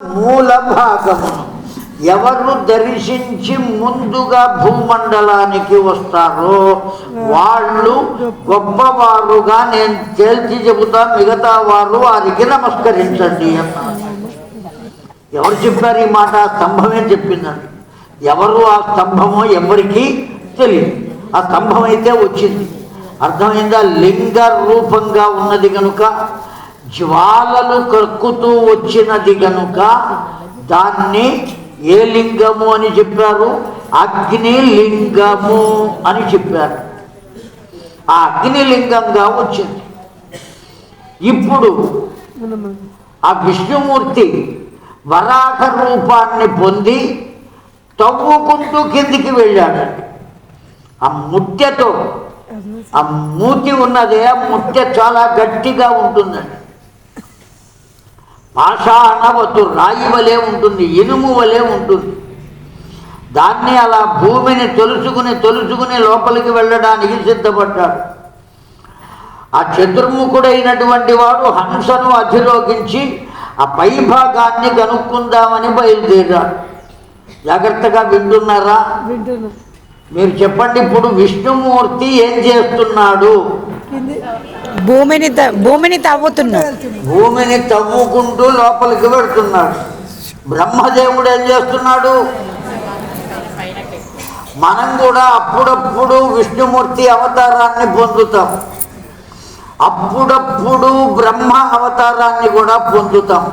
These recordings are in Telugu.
మూల భాగము ఎవరు దర్శించి ముందుగా భూమండలానికి వస్తారో వాళ్ళు గొప్పవారుగా నేను తేల్చి చెబుతా మిగతా వారు వారికి నమస్కరించండి అన్నారు. ఎవరు చెప్పారు ఈ మాట? ఆ స్తంభమే చెప్పిందండి ఎవరు ఆ స్తంభమో ఎవరికి తెలియదు. ఆ స్తంభం అయితే వచ్చింది. అర్థమైందా? లింగ రూపంగా ఉన్నది కనుక జ్వాలలు కక్కుతూ వచ్చినది గనుక దాన్ని ఏ లింగము అని చెప్పారు? అగ్ని లింగము అని చెప్పారు. ఆ అగ్నిలింగంగా వచ్చింది. ఇప్పుడు ఆ విష్ణుమూర్తి వరాహ రూపాన్ని పొంది తవ్వుకుంటూ కిందికి వెళ్ళాడండి ఆ ముత్యతో ఆ మూతి ఉన్నదే ఆ ముత్య చాలా గట్టిగా ఉంటుందండి. పాషాణవతు రాయి వలె ఉంటుంది ఇనుము వలె ఉంటుంది. దాన్ని అలా భూమిని తొలుచుకుని తొలుచుకుని లోపలికి వెళ్ళడానికి సిద్ధపడ్డాడు. ఆ చతుర్ముఖుడైనటువంటి వాడు హంసను అధిరోగించి ఆ పై భాగాన్ని కనుక్కుందామని బయలుదేరాడు. జాగ్రత్తగా వింటున్నారా? వింటున్నా. మీరు చెప్పండి ఇప్పుడు విష్ణుమూర్తి ఏం చేస్తున్నాడు? భూమిని భూమిని తవ్వుతున్నాడు భూమిని తవ్వుకుంటూ లోపలికి పెడుతున్నాడు బ్రహ్మదేవుడు ఏం చేస్తున్నాడు? మనం కూడా అప్పుడప్పుడు విష్ణుమూర్తి అవతారాన్ని పొందుతాం. అప్పుడప్పుడు బ్రహ్మ అవతారాన్ని కూడా పొందుతాం.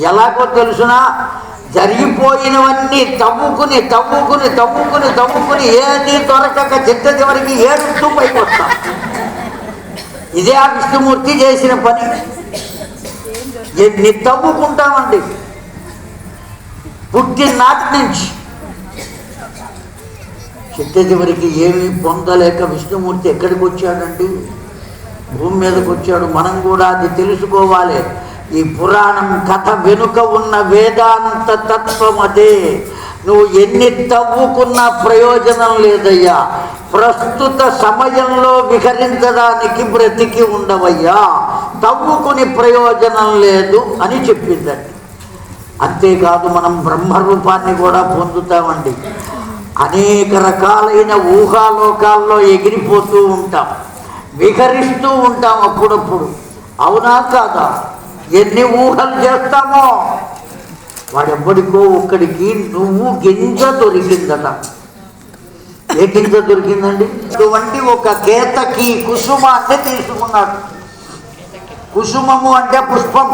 ఎలాగో తెలుసునా? జరిగిపోయినవన్నీ తవ్వుకుని తవ్వుకుని తవ్వుకుని తవ్వుకుని ఏది దొరకక చిట్ట చివరికి ఏడుస్తూ పైకి వస్తాం. ఇదే ఆ విష్ణుమూర్తి చేసిన పని. ఎన్ని తవ్వుకుంటామండి? పుట్టినాటి నుంచి. చిట్ట చివరికి ఏమి పొందలేక విష్ణుమూర్తి ఎక్కడికి వచ్చాడండి? భూమి మీదకి వచ్చాడు. మనం కూడా అది తెలుసుకోవాలి. ఈ పురాణం కథ వెనుక ఉన్న వేదాంత తత్వం అదే నువ్వు ఎన్ని తవ్వుకున్నా ప్రయోజనం లేదయ్యా. ప్రస్తుత సమయంలో విహరించడానికి బ్రతికి ఉండవయ్యా. తవ్వుకుని ప్రయోజనం లేదు అని చెప్పిందండి. అంతేకాదు మనం బ్రహ్మరూపాన్ని కూడా పొందుతామండి. అనేక రకాలైన ఊహాలోకాల్లో ఎగిరిపోతూ ఉంటాం. విహరిస్తూ ఉంటాం అప్పుడప్పుడు. అవునా కాదా? ఎన్ని ఊహలు చేస్తామో? వాడెవ్వడికో ఒక్కడికి నువ్వు గింజ దొరికిందట. ఏ గింజ దొరికిందండి? అటువంటి ఒక కేతకి కుసుమాన్ని తీసుకున్నాడు కుసుమము అంటే పుష్పం.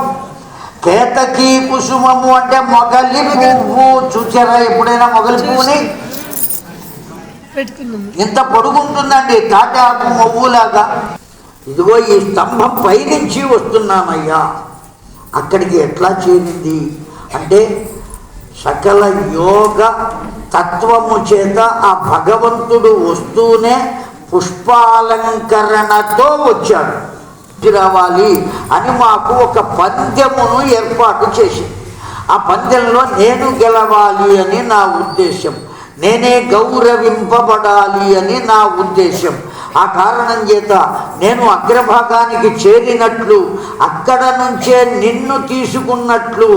కేతకి కుసుమము అంటే మొగలి పువ్వు చూసారా ఎప్పుడైనా మొగలి పువ్వుని ఇంత పొడుగుంటుందండి తాటాకు మొవ్వులాగా. ఇదిగో ఈ స్తంభం పైనుంచి వస్తున్నామయ్యా అక్కడికి ఎట్లా చేరింది? అంటే సకల యోగ తత్వము చేత ఆ భగవంతుడు వస్తూనే పుష్పాలంకరణతో వచ్చాడు. వచ్చి రావాలి అని మాకు ఒక పద్యమును ఏర్పాటు చేసింది. ఆ పందెంలో నేను గెలవాలి అని నా ఉద్దేశం. నేనే గౌరవింపబడాలి అని నా ఉద్దేశం. ఆ కారణం చేత నేను అగ్రభాగానికి చేరినట్లు అక్కడ నుంచే నిన్ను తీసుకున్నట్లు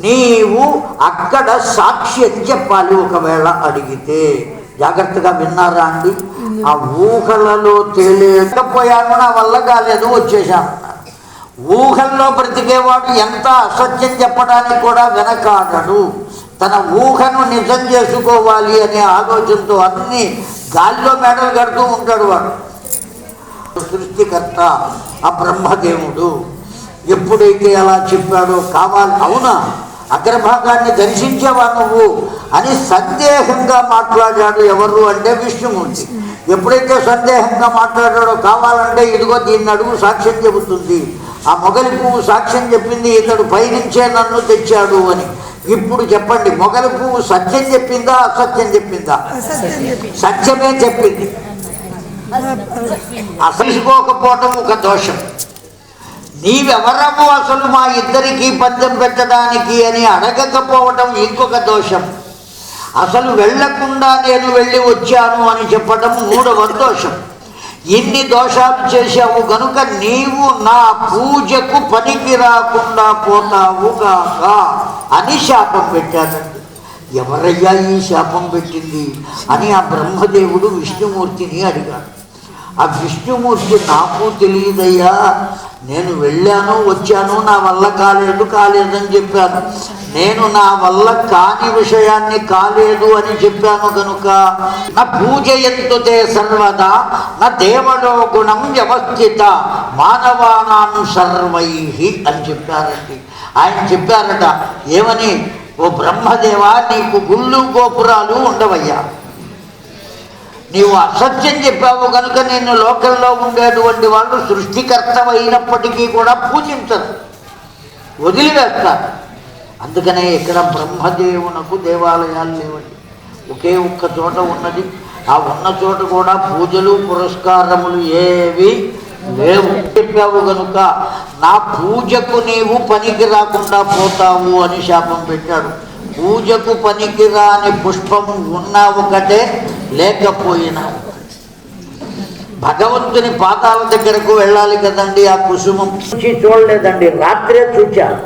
నీవు అక్కడ సాక్షి చెప్పాలి ఒకవేళ అడిగితే. జాగ్రత్తగా విన్నారా అండి? ఆ ఊహలలో తేలేకపోయాను నా వల్ల కాలేదు వచ్చేసాను ఊహల్లో బ్రతికేవాడు ఎంత అసత్యం చెప్పడానికి కూడా వెనకాడడు. తన ఊహను నిజం చేసుకోవాలి అనే ఆలోచనతో అన్ని గాలిలో మేడలు కడుతూ ఉంటాడు వాడు సృష్టికర్త ఆ బ్రహ్మదేవుడు ఎప్పుడైతే అలా చెప్పాడో కావాలి అవునా? అగ్రభాగాన్ని దర్శించేవా నువ్వు? అని సందేహంగా మాట్లాడాడు ఎవరు అంటే విష్ణుమూర్తి. ఎప్పుడైతే సందేహంగా మాట్లాడాడో కావాలంటే ఇదిగో దీన్ని అడుగు సాక్ష్యం చెబుతుంది. ఆ మొగలి పువ్వు సాక్ష్యం చెప్పింది ఇతడు పైనుంచే నన్ను తెచ్చాడు అని. ఇప్పుడు చెప్పండి మొగలి పువ్వు సత్యం చెప్పిందా అసత్యం చెప్పిందా? సత్యమే చెప్పింది. అసలుకోకపోవటం ఒక దోషం. నీవెవరము అసలు మా ఇద్దరికి పందెం పెట్టడానికి అని అడగకపోవటం ఇంకొక దోషం. అసలు వెళ్ళకుండా నేను వెళ్ళి వచ్చాను అని చెప్పటం మూడవ దోషం. ఇన్ని దోషాలు చేశావు గనుక నీవు నా పూజకు పనికి రాకుండా పోతావు కాక అని శాపం పెట్టాడండి. ఎవరయ్యా ఈ శాపం పెట్టింది అని ఆ బ్రహ్మదేవుడు విష్ణుమూర్తిని అడిగాడు. ఆ విష్ణుమూర్తి నాకు తెలియదయ్యా. నేను వెళ్ళాను వచ్చాను నా వల్ల కాలేదు కాలేదని చెప్పాను. నేను నా వల్ల కాని విషయాన్ని కాలేదు అని చెప్పాను కనుక నా పూజ ఎంతుతే సర్వదా నా దేవలో గుణం వ్యవస్థిత మానవానాను సర్వై అని చెప్పారండి. ఆయన చెప్పారట ఏమని ఓ బ్రహ్మదేవా నీకు గుళ్ళు గోపురాలు ఉండవయ్యా. నీవు అసత్యం చెప్పావు కనుక నిన్ను లోకల్లో ఉండేటువంటి వాళ్ళు సృష్టికర్తమైనప్పటికీ కూడా పూజించరు. వదిలివేస్తారు. అందుకనే ఇక్కడ బ్రహ్మదేవునకు దేవాలయాలు లేవండి. ఒకే ఒక్క చోట ఉన్నది. ఆ ఉన్న చోట కూడా పూజలు పురస్కారములు ఏవి లేవు. చెప్పావు కనుక నా పూజకు నీవు పనికి రాకుండా పోతావు అని శాపం పెట్టాడు. పూజకు పనికి రాని పుష్పం ఉన్నా ఒకటే లేకపోయినా భగవంతుని పాదాల దగ్గరకు వెళ్ళాలి కదండి ఆ కుసుమం. చూసి చూడలేదండి రాత్రే చూచారు